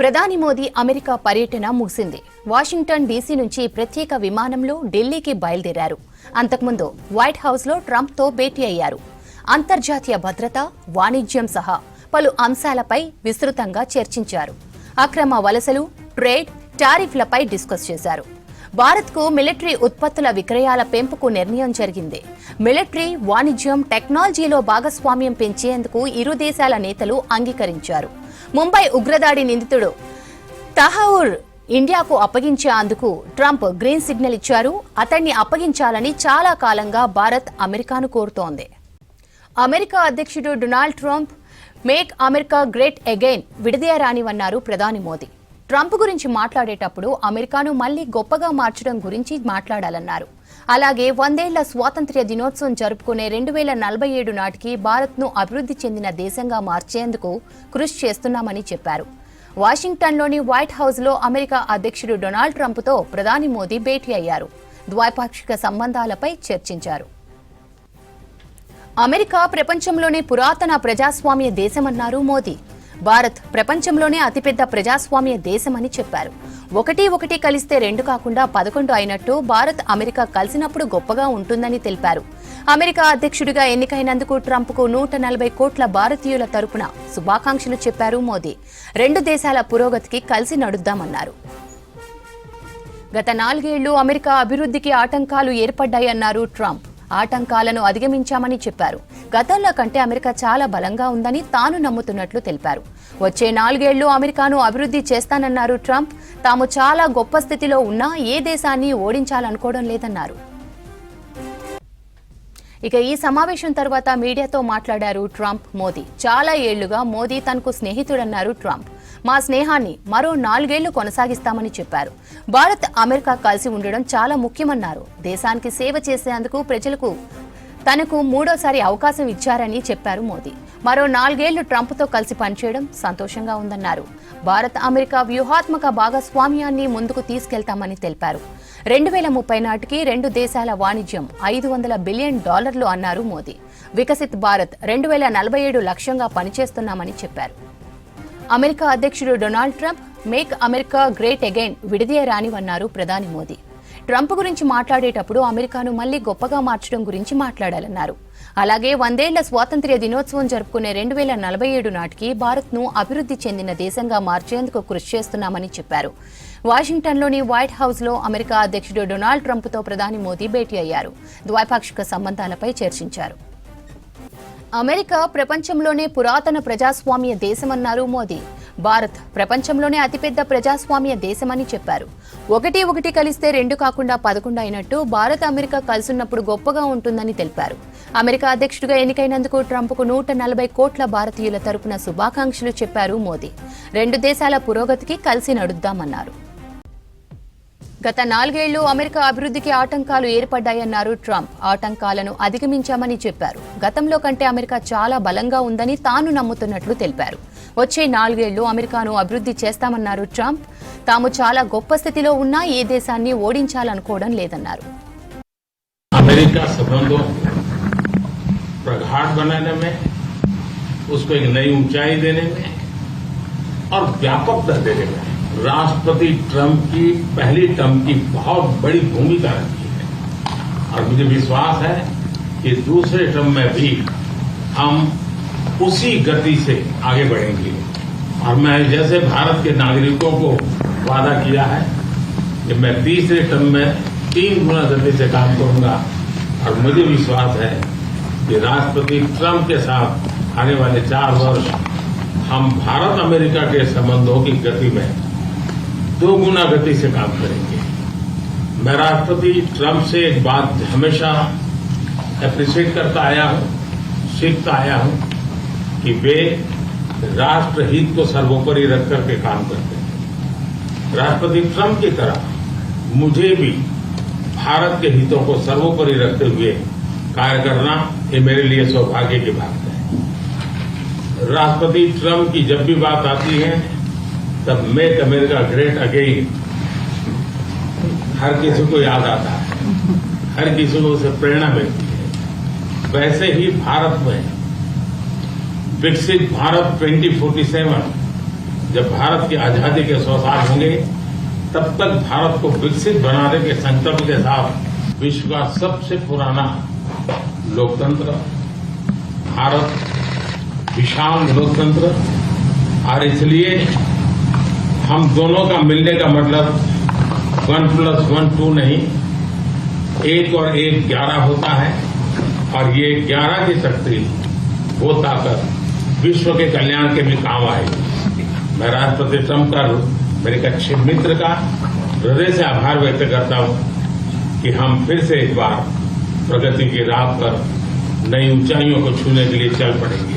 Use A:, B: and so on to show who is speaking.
A: ప్రధాని మోదీ అమెరికా పర్యటన ముగిసింది వాషింగ్టన్ డీసీ నుంచి ప్రత్యేక విమానంలో ఢిల్లీకి బయలుదేరారు అంతకుముందు వైట్ హౌస్లో ట్రంప్తో భేటీ అయ్యారు అంతర్జాతీయ భద్రత వాణిజ్యం సహా పలు అంశాలపై విస్తృతంగా చర్చించారు అక్రమ వలసలు ట్రేడ్ టారిఫ్లపై డిస్కస్ చేశారు భారత్కు మిలిటరీ ఉత్పత్తుల విక్రయాల పెంపుకు నిర్ణయం జరిగింది మిలిటరీ వాణిజ్యం టెక్నాలజీలో భాగస్వామ్యం పెంచేందుకు ఇరు దేశాల నేతలు అంగీకరించారు ముంబై ఉగ్రదాడి నిందితుడు తహవుర్ ఇండియాకు అప్పగించేందుకు ట్రంప్ గ్రీన్ సిగ్నల్ ఇచ్చారు అతన్ని అప్పగించాలని చాలా కాలంగా భారత్ అమెరికాను కోరుతోంది అమెరికా అధ్యక్షుడు Donald Trump make America great again విడదీయరానివన్నారు ప్రధాని మోదీ ట్రంప్ గురించి మాట్లాడేటప్పుడు అమెరికాను మళ్లీ గొప్పగా మార్చడం గురించి మాట్లాడాలన్నారు అలాగే వందేళ్ల స్వాతంత్ర్య దినోత్సవం జరుపుకునే రెండు వేల నలభై ఏడు నాటికి భారత్ను అభివృద్ధి చెందిన దేశంగా మార్చేందుకు కృషి చేస్తున్నామని చెప్పారు వాషింగ్టన్లోని వైట్ హౌస్లో అమెరికా అధ్యక్షుడు డొనాల్డ్ ట్రంప్తో ప్రధాని మోదీ భేటీ అయ్యారు ద్వైపాక్షిక సంబంధాలపై చర్చించారు అమెరికా ప్రపంచంలోనే పురాతన ప్రజాస్వామ్య దేశమన్నారు మోదీ భారత్ ప్రపంచంలోనే అతిపెద్ద ప్రజాస్వామ్య దేశమని చెప్పారు ఒకటి ఒకటి కలిస్తే రెండు కాకుండా పదకొండు అయినట్టు భారత్ అమెరికా కలిసినప్పుడు గొప్పగా ఉంటుందని తెలిపారు అమెరికా అధ్యక్షుడిగా ఎన్నికైనందుకు ట్రంప్కు నూట నలభై కోట్ల భారతీయుల తరపున శుభాకాంక్షలు చెప్పారు మోదీ రెండు దేశాల పురోగతికి కలిసి నడుద్దామన్నారు గత నాలుగేళ్లు అమెరికా అభివృద్ధికి ఆటంకాలు ఏర్పడ్డాయన్నారు ట్రంప్ ఆటంకాలను అధిగమించామని చెప్పారు గతంలో కంటే అమెరికా చాలా బలంగా ఉందని తాను నమ్ముతున్నట్లు తెలిపారు వచ్చే నాలుగేళ్లు అమెరికాను అభివృద్ధి చేస్తానన్నారు ట్రంప్ తాము చాలా గొప్ప స్థితిలో ఉన్నా ఏ దేశాన్ని ఓడించాలనుకోవడం లేదన్నారు ఇక ఈ సమావేశం తర్వాత మీడియాతో మాట్లాడారు ట్రంప్ మోదీ చాలా ఏళ్లుగా మోదీ తనకు స్నేహితుడన్నారు ట్రంప్ మా స్నేహాన్ని మరో నాలుగేళ్లు కొనసాగిస్తామని చెప్పారు భారత్ అమెరికా కలిసి ఉండడం చాలా ముఖ్యమన్నారు దేశానికి సేవ చేసేందుకు ప్రజలకు తనకు మూడోసారి అవకాశం ఇచ్చారని చెప్పారు మోదీ మరో నాలుగేళ్లు ట్రంప్తో కలిసి పనిచేయడం సంతోషంగా ఉందన్నారు భారత్ అమెరికా వ్యూహాత్మక భాగస్వామ్యాన్ని ముందుకు తీసుకెళ్తామని తెలిపారు రెండు వేల ముప్పై నాటికి రెండు దేశాల వాణిజ్యం ఐదు వందల బిలియన్ డాలర్లు అన్నారు మోదీ వికసిత్ భారత్ రెండు వేల నలభై ఏడు లక్ష్యంగా పనిచేస్తున్నామని చెప్పారు అమెరికా అధ్యక్షుడు Donald Trump make America great again విడదీయరానివన్నారు ప్రధాని మోదీ ట్రంప్ గురించి మాట్లాడేటప్పుడు అమెరికాను మళ్లీ గొప్పగా మార్చడం గురించి మాట్లాడాలన్నారు అలాగే వందేళ్ల స్వాతంత్ర్య దినోత్సవం జరుపుకునే రెండు వేల నలభై ఏడు నాటికి భారత్ను అభివృద్ధి చెందిన దేశంగా మార్చేందుకు కృషి చేస్తున్నామని చెప్పారు వాషింగ్టన్లోని వైట్ హౌస్లో అమెరికా అధ్యక్షుడు డొనాల్డ్ ట్రంప్తో ప్రధాని మోదీ భేటీ అయ్యారు ద్వైపాక్షిక సంబంధాలపై చర్చించారు అమెరికా ప్రపంచంలోనే పురాతన ప్రజాస్వామ్య దేశమన్నారు మోదీ భారత్ ప్రపంచంలోనే అతిపెద్ద ప్రజాస్వామ్య దేశమని చెప్పారు ఒకటి ఒకటి కలిస్తే రెండు కాకుండా పదకొండు అయినట్టు భారత్ అమెరికా కలిసున్నప్పుడు గొప్పగా ఉంటుందని తెలిపారు అమెరికా అధ్యక్షుడిగా ఎన్నికైనందుకు ట్రంప్కు నూట నలభై కోట్ల భారతీయుల తరపున శుభాకాంక్షలు చెప్పారు మోదీ రెండు దేశాల పురోగతికి కలిసి నడుద్దామన్నారు గత నాలుగేళ్లు అమెరికా అభివృద్ధికి ఆటంకాలు ఏర్పడ్డాయన్నారు ట్రంప్ ఆటంకాలను అధిగమించామని చెప్పారు గతంలో కంటే అమెరికా చాలా బలంగా ఉందని తాను నమ్ముతున్నట్లు తెలిపారు वे नागे अमेरिका अभिवृद्धि ट्रंप ता चला गोप स्थित ये
B: अमेरिका संबंधों प्रगाढ़ बनाने में उसको एक नई ऊंचाई देने में और व्यापकता देने में राष्ट्रपति ट्रंप की पहली टर्म की बहुत बड़ी भूमिका रखी है और मुझे विश्वास है कि दूसरे ट्रंप में भी हम उसी गति से आगे बढ़ेंगे और मैं जैसे भारत के नागरिकों को वादा किया है कि मैं तीसरे टर्म में तीन गुना गति से काम करूंगा और मुझे विश्वास है कि राष्ट्रपति ट्रम्प के साथ आने वाले चार वर्ष हम भारत अमेरिका के संबंधों की गति में दो गुना गति से काम करेंगे मैं राष्ट्रपति ट्रंप से एक बात हमेशा अप्रिशिएट करता आया हूं सीखता आया हूं कि वे राष्ट्रहित को सर्वोपरि रख करके काम करते हैं राष्ट्रपति ट्रंप की तरह मुझे भी भारत के हितों को सर्वोपरि रखते हुए कार्य करना ये मेरे लिए सौभाग्य की बात है राष्ट्रपति ट्रंप की जब भी बात आती है तब मेक अमेरिका ग्रेट अगेन हर किसी को याद आता है हर किसी को उसे प्रेरणा मिलती है वैसे ही भारत में विकसित भारत 2047 जब भारत की आजादी के सौ साल होंगे तब तक भारत को विकसित बनाने के संकल्प के साथ विश्व का सबसे पुराना लोकतंत्र भारत विशाल लोकतंत्र और इसलिए हम दोनों का मिलने का मतलब वन प्लस वन टू नहीं एक और एक ग्यारह होता है और ये ग्यारह की शक्ति वो ताकत विश्व के कल्याण के भी काम आए मैं राष्ट्रपति ट्रम्प का मेरे अच्छे मित्र का हृदय से आभार व्यक्त करता हूं कि हम फिर से एक बार प्रगति की राह पर नई ऊंचाइयों को छूने के लिए चल पड़ेंगे